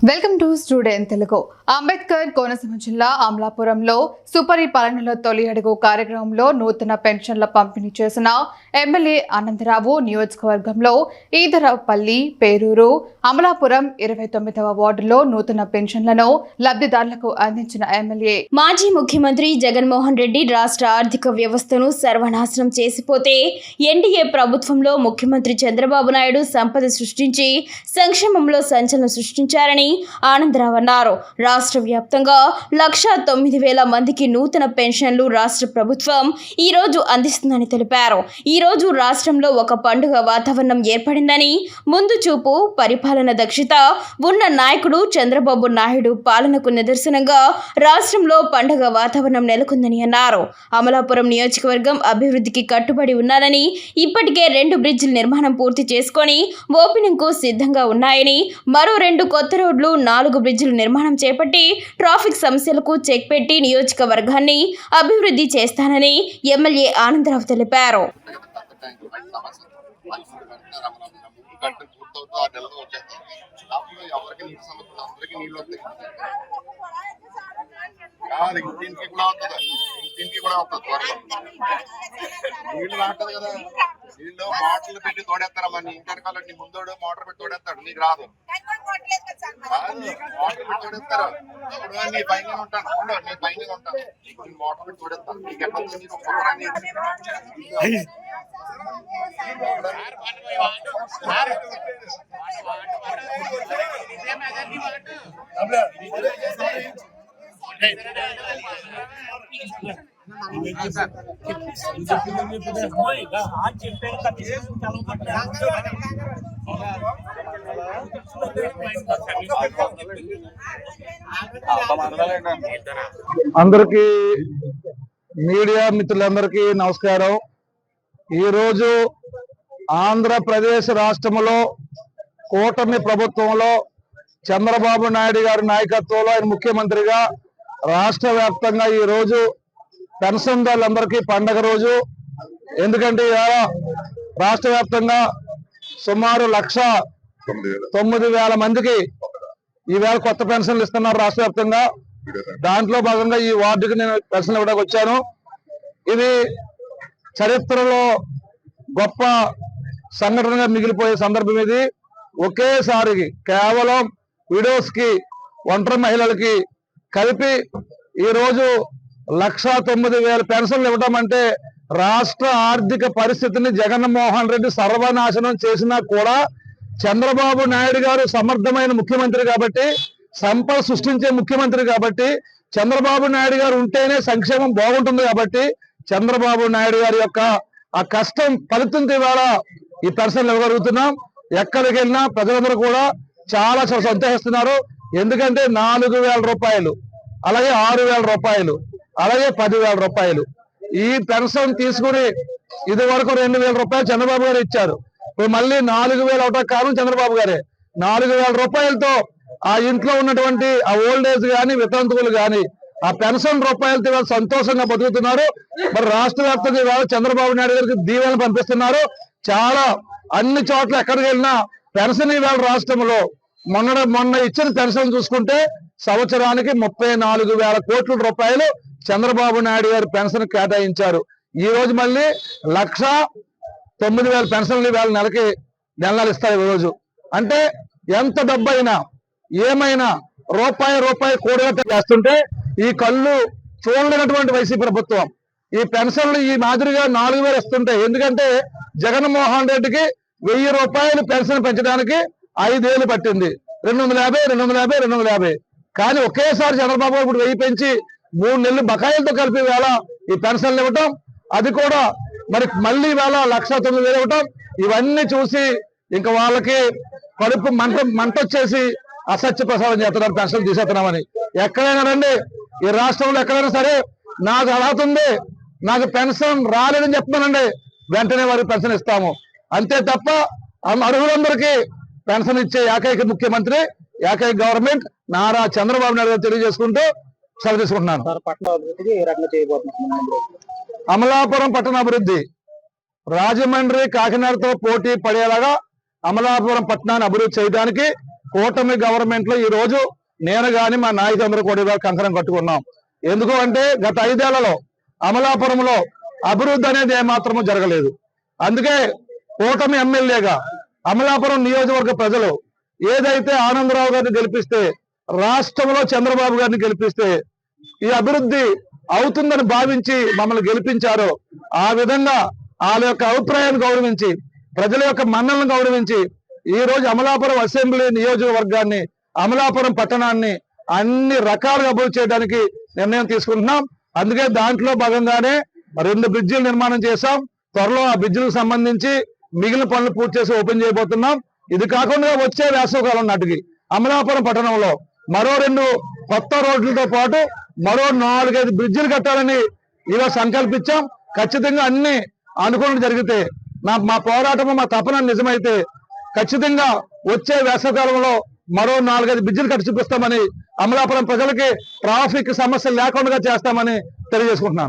Welcome to student Telugu. Ambedkar Konaseema జిల్లా అమలాపురంలో సుపరిపాలనలో తొలి అడుగు కార్యక్రమంలో నూతన పెన్షన్ల పంపిణీ చేసిన ఎమ్మెల్యే అనంతరావు నియోజకవర్గంలో ఈదరపల్లి పేరూరు అమలాపురం ఇరవై తొమ్మిదవ వార్డులో నూతన పెన్షన్లను లబ్ధిదారులకు అందించిన ఎమ్మెల్యే. మాజీ ముఖ్యమంత్రి జగన్మోహన్ రెడ్డి రాష్ట్ర ఆర్థిక వ్యవస్థను సర్వనాశనం చేసిపోతే ఎన్డీఏ ప్రభుత్వంలో ముఖ్యమంత్రి చంద్రబాబు నాయుడు సంపద సృష్టించి సంక్షేమంలో సంచలనం సృష్టించారని ఆనందరావు అన్నారు. రాష్ట్ర వ్యాప్తంగా లక్షా తొమ్మిది వేల మందికి నూతన పెన్షన్లు రాష్ట్ర ప్రభుత్వం ఈ రోజు అందిస్తుందని తెలిపారు. ఈ రోజు రాష్ట్రంలో ఒక పండుగ వాతావరణం ఏర్పడిందని ముందు చూపు పరిపాలన దక్షత ఉన్న నాయకుడు చంద్రబాబు నాయుడు పాలనకు నిదర్శనంగా రాష్ట్రంలో పండుగ వాతావరణం నెలకొందని అన్నారు. అమలాపురం నియోజకవర్గం అభివృద్ధికి కట్టుబడి ఉన్నారని ఇప్పటికే రెండు బ్రిడ్జిల నిర్మాణం పూర్తి చేసుకొని ఓపెనింగ్కు సిద్ధంగా ఉన్నాయని మరో రెండు కొత్త రోడ్లు రోడ్లు నాలుగు బ్రిడ్జిల నిర్మాణం చేపట్టి ట్రాఫిక్ సమస్యలకు చెక్ పెట్టి నియోజకవర్గాన్ని అభివృద్ధి చేస్తానని ఎమ్మెల్యే ఆనందరావు తెలిపారు. గంట ఇంటింటికి కూడా వస్తుంది. ఇంటింటికి కూడా వస్తుంది. త్వరలో నీళ్ళు రావట్లేదు కదా. నీళ్ళు మోటార్లు పెట్టి తోడేస్తారా మరి. నీ ఇంటి వెనకాల నీ ముందోడు మోటార్ పెట్టి తోడేస్తాడు. నీకు రాదు. మోటార్ పెట్టి తోడేస్తారు. ఇప్పుడు నీ పైన ఉంటాను ఉండు, నీ పైన ఉంటాను మోటార్ పెట్టి తోడేస్తాను నీకు ఎట్లా వస్తుంది? నీకు కుక్కరా నీకు? అందరికీ మీడియా మిత్రులందరికీ నమస్కారం. ఈరోజు ఆంధ్రప్రదేశ్ రాష్ట్రంలో కూటమి ప్రభుత్వంలో చంద్రబాబు నాయుడు గారి నాయకత్వంలో ఆయన ముఖ్యమంత్రిగా రాష్ట్ర వ్యాప్తంగా ఈరోజు పెన్షన్దారులందరికీ పండగ రోజు. ఎందుకంటే ఇవాళ రాష్ట్ర వ్యాప్తంగా సుమారు లక్ష తొమ్మిది వేల మందికి ఈవేళ కొత్త పెన్షన్లు ఇస్తున్నారు రాష్ట్ర వ్యాప్తంగా. దాంట్లో భాగంగా ఈ వార్డుకి నేను పెన్షన్ ఇవ్వడానికి వచ్చాను. ఇది చరిత్రలో గొప్ప సంఘటనగా మిగిలిపోయే సందర్భం ఇది. ఒకేసారి కేవలం విడోస్కి ఒంటరి మహిళలకి కలిపి ఈరోజు లక్ష తొమ్మిది వేల పెన్షన్లు ఇవ్వడం అంటే రాష్ట్ర ఆర్థిక పరిస్థితిని జగన్మోహన్ రెడ్డి సర్వనాశనం చేసినా కూడా చంద్రబాబు నాయుడు గారు సమర్థమైన ముఖ్యమంత్రి కాబట్టి సంపద సృష్టించే ముఖ్యమంత్రి కాబట్టి చంద్రబాబు నాయుడు గారు ఉంటేనే సంక్షేమం బాగుంటుంది కాబట్టి చంద్రబాబు నాయుడు గారి యొక్క ఆ కష్టం ఫలితం ఇవాళ ఈ పెన్షన్లు ఇవ్వగలుగుతున్నాం. ఎక్కడికి వెళ్ళినా ప్రజలందరూ కూడా చాలా చాలా సంతోషిస్తున్నారు. ఎందుకంటే నాలుగు వేల రూపాయలు అలాగే ఆరు వేల రూపాయలు అలాగే పదివేల రూపాయలు. ఈ పెన్షన్ తీసుకుని ఇది వరకు రెండు వేల రూపాయలు చంద్రబాబు గారు ఇచ్చారు. ఇప్పుడు మళ్ళీ నాలుగు వేలు అవటం కారణం చంద్రబాబు గారే. నాలుగు వేల రూపాయలతో ఆ ఇంట్లో ఉన్నటువంటి ఆ ఓల్డ్ ఏజ్ కానీ వితంతువులు కానీ ఆ పెన్షన్ రూపాయలతో ఇవాళ సంతోషంగా బతుకుతున్నారు. మరి రాష్ట్ర వ్యాప్తంగా ఇవాళ చంద్రబాబు నాయుడు గారికి దీవెనలు పంపిస్తున్నారు. చాలా అన్ని చోట్ల ఎక్కడికి వెళ్ళినా పెన్షన్ ఇవాళ రాష్ట్రంలో మొన్న మొన్న ఇచ్చిన పెన్షన్ చూసుకుంటే సంవత్సరానికి ముప్పై నాలుగు వేల కోట్ల రూపాయలు చంద్రబాబు నాయుడు గారు పెన్షన్ కేటాయించారు. ఈ రోజు మళ్ళీ లక్ష తొమ్మిది వేల పెన్షన్లు వేల నెలకి నెలలు ఇస్తారు రోజు. అంటే ఎంత డబ్బైనా ఏమైనా రూపాయి రూపాయి కూడగట్ట చేస్తుంటే ఈ కళ్ళు చూడలేనటువంటి వైసీపీ ప్రభుత్వం. ఈ పెన్షన్లు ఈ మాదిరిగా నాలుగు వేలు ఇస్తుంటే ఎందుకంటే జగన్మోహన్ రెడ్డికి వెయ్యి రూపాయలు పెన్షన్ పెంచడానికి ఐదేళ్ళు పట్టింది. రెండు వందల యాభై రెండు వందల యాభై రెండు వందల యాభై. కానీ ఒకేసారి చంద్రబాబు ఇప్పుడు వెయ్యి పెంచి మూడు నెలలు బకాయిలతో కలిపి వేళ ఈ పెన్షన్లు ఇవ్వటం అది కూడా మరి మళ్ళీ వేళ లక్ష తొమ్మిది వేలు ఇవ్వటం ఇవన్నీ చూసి ఇంకా వాళ్ళకి కడుపు మంట మంట వచ్చేసి అసత్య ప్రసాదం చేస్తున్నారు పెన్షన్ తీసేస్తున్నామని. ఎక్కడైనా రండి ఈ రాష్ట్రంలో ఎక్కడైనా సరే నాకు అర్హత ఉంది నాకు పెన్షన్ రాలేదని చెప్తున్నానండి వెంటనే వారికి పెన్షన్ ఇస్తాము. అంతే తప్ప అర్హులందరికీ పెన్షన్ ఇచ్చే ఏకైక ముఖ్యమంత్రి ఏకైక గవర్నమెంట్ నారా చంద్రబాబు నాయుడు గారు తెలియజేసుకుంటూ సెలవు తీసుకుంటున్నాను. అమలాపురం పట్టణ అభివృద్ధి. రాజమండ్రి కాకినాడతో పోటీ పడేలాగా అమలాపురం పట్టణాన్ని అభివృద్ధి చేయడానికి కూటమి గవర్నమెంట్లో ఈ రోజు నేను గాని మా నాయకులందరూ కూడా కంకణం కట్టుకున్నాం. ఎందుకు అంటే గత ఐదేళ్ళలో అమలాపురంలో అభివృద్ధి అనేది ఏమాత్రము జరగలేదు. అందుకే కూటమి ఎమ్మెల్యేగా అమలాపురం నియోజకవర్గ ప్రజలు ఏదైతే ఆనందరావు గారిని గెలిపిస్తే రాష్ట్రంలో చంద్రబాబు గారిని గెలిపిస్తే ఈ అభివృద్ధి అవుతుందని భావించి మమ్మల్ని గెలిపించారో. ఆ విధంగా వాళ్ళ యొక్క అభిప్రాయాన్ని గౌరవించి ప్రజల యొక్క మన్నలను గౌరవించి ఈ రోజు అమలాపురం అసెంబ్లీ నియోజకవర్గాన్ని అమలాపురం పట్టణాన్ని అన్ని రకాలుగా అభివృద్ధి చేయడానికి నిర్ణయం తీసుకుంటున్నాం. అందుకే దాంట్లో భాగంగానే రెండు బ్రిడ్జిలు నిర్మాణం చేశాం. త్వరలో ఆ బ్రిడ్జిలకు సంబంధించి మిగిలిన పనులు పూర్తి చేసి ఓపెన్ చేయబోతున్నాం. ఇది కాకుండా వచ్చే వేసవకాలం నాటికి అమలాపురం పట్టణంలో మరో రెండు కొత్త రోడ్లతో పాటు మరో నాలుగైదు బ్రిడ్జిలు కట్టాలని ఈరోజు సంకల్పించాం. ఖచ్చితంగా అన్ని అనుకోవడం జరిగితే నా మా పోరాటము మా తపన నిజమైతే ఖచ్చితంగా వచ్చే వేసవకాలంలో మరో నాలుగైదు బ్రిడ్జిలు కట్టి చూపిస్తామని అమలాపురం ప్రజలకి ట్రాఫిక్ సమస్యలు లేకుండా చేస్తామని తెలియజేసుకుంటున్నాను.